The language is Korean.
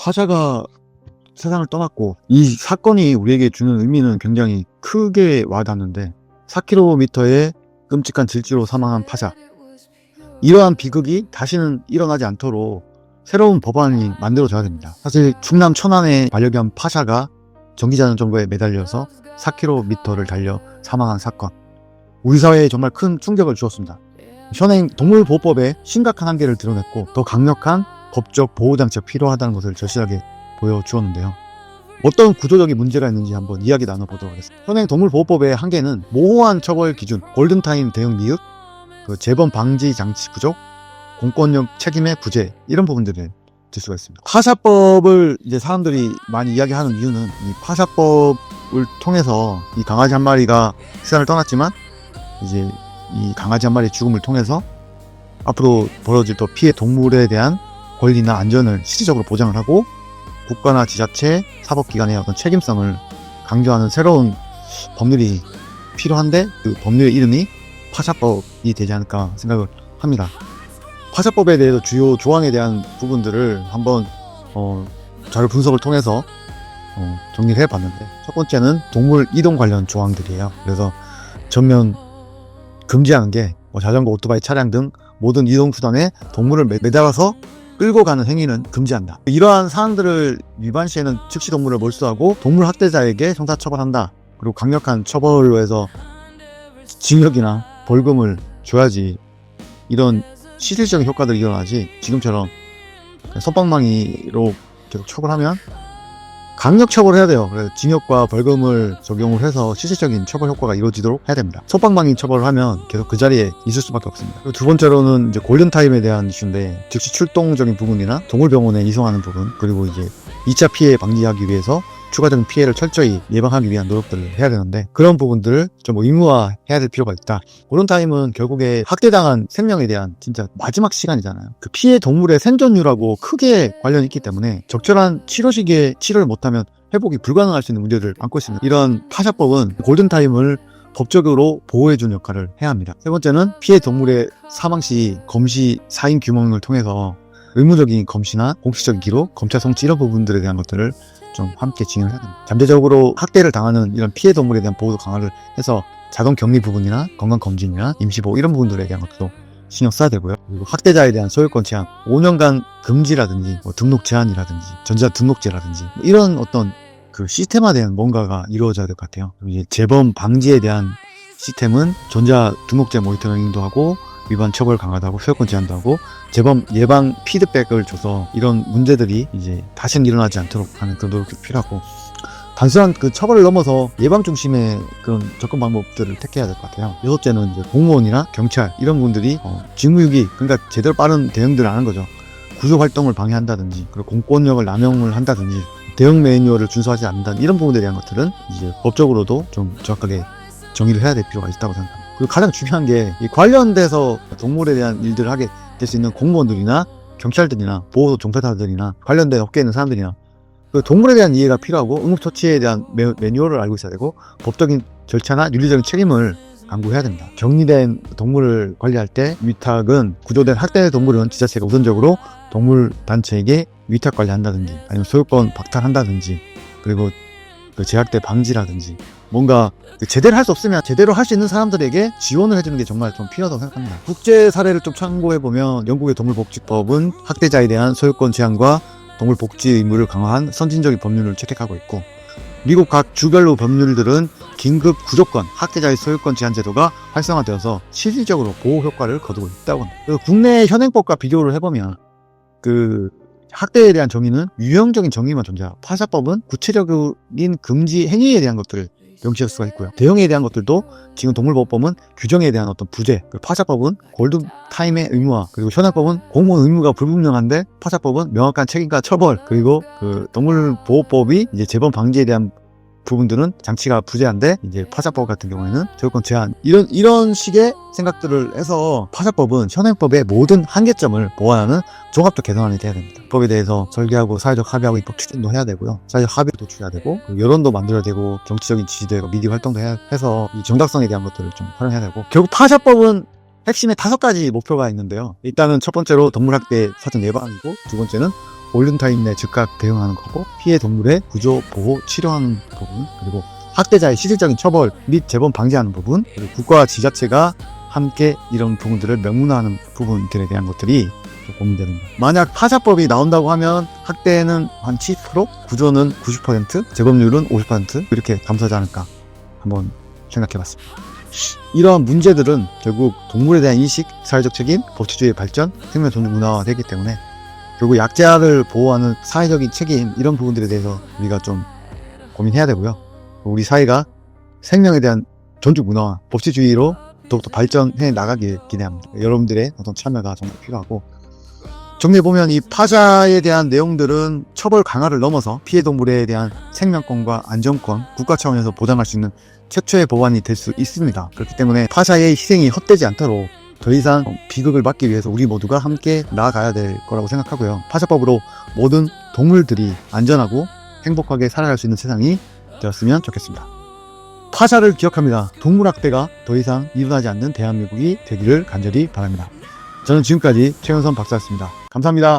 화자가 세상을 떠났고 이 사건이 우리에게 주는 의미는 굉장히 크게 와닿는데 4km의 끔찍한 질주로 사망한 파자 이러한 비극이 다시는 일어나지 않도록 새로운 법안이 만들어져야 됩니다. 사실 충남 천안의 반려견 파샤가 전기자전 정보에 매달려서 4km를 달려 사망한 사건. 우리 사회에 정말 큰 충격을 주었습니다. 현행 동물보호법에 심각한 한계를 드러냈고 더 강력한 법적 보호장치가 필요하다는 것을 절실하게 보여주었는데요. 어떤 구조적인 문제가 있는지 한번 이야기 나눠보도록 하겠습니다. 현행 동물보호법의 한계는 모호한 처벌 기준, 골든타임 대응 미흡, 그 재범 방지 장치 부족, 공권력 책임의 부재 이런 부분들을 들 수가 있습니다. 파샤법을 이제 사람들이 많이 이야기하는 이유는 이 파샤법을 통해서 이 강아지 한 마리가 세상을 떠났지만 이제 이 강아지 한 마리의 죽음을 통해서 앞으로 벌어질 더 피해 동물에 대한 권리나 안전을 실질적으로 보장을 하고 국가나 지자체, 사법기관의 어떤 책임성을 강조하는 새로운 법률이 필요한데 그 법률의 이름이 파샤법이 되지 않을까 생각을 합니다. 파샤법에 대해서 주요 조항에 대한 부분들을 한번 어, 자료 분석을 통해서 어, 정리를 해봤는데 첫 번째는 동물 이동 관련 조항들이에요. 그래서 전면 금지하는 게 뭐 자전거, 오토바이, 차량 등 모든 이동 수단에 동물을 매- 매달아서 끌고 가는 행위는 금지한다. 이러한 사항들을 위반 시에는 즉시 동물을 몰수하고 동물 학대자에게 형사처벌한다. 그리고 강력한 처벌로 해서 징역이나 벌금을 줘야지 이런 실질적인 효과들이 일어나지 지금처럼 선방망이로 계속 처벌하면 강력 처벌을 해야 돼요. 그래서 징역과 벌금을 적용을 해서 실질적인 처벌 효과가 이루어지도록 해야 됩니다. 선방망이 처벌을 하면 계속 그 자리에 있을 수밖에 없습니다. 두 번째로는 이제 골든타임에 대한 이슈인데 즉시 출동적인 부분이나 동물병원에 이송하는 부분 그리고 이제 2차 피해 방지하기 위해서 추가적인 피해를 철저히 예방하기 위한 노력들을 해야 되는데 그런 부분들을 좀 의무화해야 될 필요가 있다. 골든타임은 결국에 학대당한 생명에 대한 진짜 마지막 시간이잖아요. 그 피해 동물의 생존율하고 크게 관련이 있기 때문에 적절한 치료 시기에 치료를 못하면 회복이 불가능할 수 있는 문제를 안고 있습니다. 이런 파샤법은 골든타임을 법적으로 보호해주는 역할을 해야 합니다. 세 번째는 피해 동물의 사망 시 검시 사인 규명을 통해서 의무적인 검시나 공식적인 기록, 검찰 송치 이런 부분들에 대한 것들을 좀 함께 진행을 해야 됩니다. 잠재적으로 학대를 당하는 이런 피해 동물에 대한 보호도 강화를 해서 자동 격리 부분이나 건강 검진이나 임시 보호 이런 부분들에 대한 것도 신경 써야 되고요. 그리고 학대자에 대한 소유권 제한, 5년간 금지라든지 뭐 등록 제한이라든지 전자 등록제라든지 뭐 이런 어떤 그 시스템화된 뭔가가 이루어져야 될 것 같아요. 이제 재범 방지에 대한 시스템은 전자 등록제 모니터링도 하고 위반 처벌 하고 소유권 제한도 하고 재범 예방 피드백을 줘서 이런 문제들이 이제 다시는 일어나지 않도록 하는 그런 노력이 필요하고 단순한 그 처벌을 넘어서 예방 중심의 그런 접근 방법들을 택해야 될 것 같아요. 여섯째는 이제 공무원이나 경찰 이런 분들이 어, 직무유기 그러니까 제대로 빠른 대응들을 안 하는 거죠. 구조 활동을 방해한다든지 그리고 공권력을 남용을 한다든지 대응 매뉴얼을 준수하지 않는다 이런 부분에 대한 것들은 이제 법적으로도 좀 정확하게 정의를 해야 될 필요가 있다고 생각합니다. 그리고 가장 중요한 게이 관련돼서 동물에 대한 일들을 하게 될 수 있는 공무원들이나 경찰들이나 보호 종사자들이나 관련된 업계에 있는 사람들이나 그 동물에 대한 이해가 필요하고 응급처치에 대한 매, 매뉴얼을 알고 있어야 되고 법적인 절차나 윤리적인 책임을 강구해야 됩니다. 격리된 동물을 관리할 때 위탁은 구조된 학대 동물은 지자체가 우선적으로 동물 단체에게 위탁 관리한다든지 아니면 소유권 박탈한다든지 그리고 그 제약대 방지라든지 뭔가 그 제대로 할 수 없으면 제대로 할 수 있는 사람들에게 지원을 해주는 게 정말 좀 필요하다고 생각합니다. 국제 사례를 좀 참고해보면 영국의 동물복지법은 학대자에 대한 소유권 제한과 동물복지 의무를 강화한 선진적인 법률을 채택하고 있고 미국 각 주별로 법률들은 긴급 구조권, 학대자의 소유권 제한 제도가 활성화되어서 실질적으로 보호 효과를 거두고 있다고 합니다. 그리고 국내 현행법과 비교를 해보면 그 학대에 대한 정의는 유형적인 정의만 존재하고 파사법은 구체적인 금지 행위에 대한 것들을 명시할 수가 있고요. 대형에 대한 것들도 지금 동물보호법은 규정에 대한 어떤 부재, 그리고 파사법은 골든 타임의 의무화, 그리고 현행법은 공무원 의무가 불분명한데 파사법은 명확한 책임과 처벌, 그리고 그 동물보호법이 이제 재범 방지에 대한 부분들은 장치가 부재한데 이제 파사법 같은 경우에는 저유권 제한 이런 이런 식의 생각들을 해서 파사법은 현행법의 모든 한계점을 보완하는 종합적 개선안이 돼야 됩니다. 법에 대해서 설계하고 사회적 합의하고 입법 추진도 해야 되고요. 사회적 합의도 도출해야 되고 그리고 여론도 만들어야 되고 정치적인 지지도 하고 미디어 활동도 해야 해서 이 정당성에 대한 것들을 좀 활용해야 되고 결국 파사법은 핵심에 다섯 가지 목표가 있는데요. 일단은 첫 번째로 동물학대 사전 예방이고 두 번째는 올른타임 내 즉각 대응하는 거고 피해 동물의 구조, 보호, 치료하는 부분 그리고 학대자의 실질적인 처벌 및 재범 방지하는 부분 그리고 국가와 지자체가 함께 이런 부분들을 명문화하는 부분들에 대한 것들이 좀 고민되는 거예요. 만약 파자법이 나온다고 하면 학대는 한 70%, 구조는 90%, 재범률은 50% 이렇게 감소하지 않을까 한번 생각해봤습니다. 이러한 문제들은 결국 동물에 대한 인식, 사회적 책임, 법치주의의 발전, 생명 존중 문화화 되기 때문에 결국 약자를 보호하는 사회적인 책임 이런 부분들에 대해서 우리가 좀 고민해야 되고요. 우리 사회가 생명에 대한 존중 문화와 법치주의로 더욱더 발전해 나가길 기대합니다. 여러분들의 어떤 참여가 정말 필요하고 정리해 보면 이 파자에 대한 내용들은 처벌 강화를 넘어서 피해 동물에 대한 생명권과 안전권 국가 차원에서 보장할 수 있는 최초의 법안이 될 수 있습니다. 그렇기 때문에 파자의 희생이 헛되지 않도록 더 이상 비극을 막기 위해서 우리 모두가 함께 나아가야 될 거라고 생각하고요. 파자법으로 모든 동물들이 안전하고 행복하게 살아갈 수 있는 세상이 되었으면 좋겠습니다. 파자를 기억합니다. 동물학대가 더 이상 일어나지 않는 대한민국이 되기를 간절히 바랍니다. 저는 지금까지 최현선 박사였습니다. 감사합니다.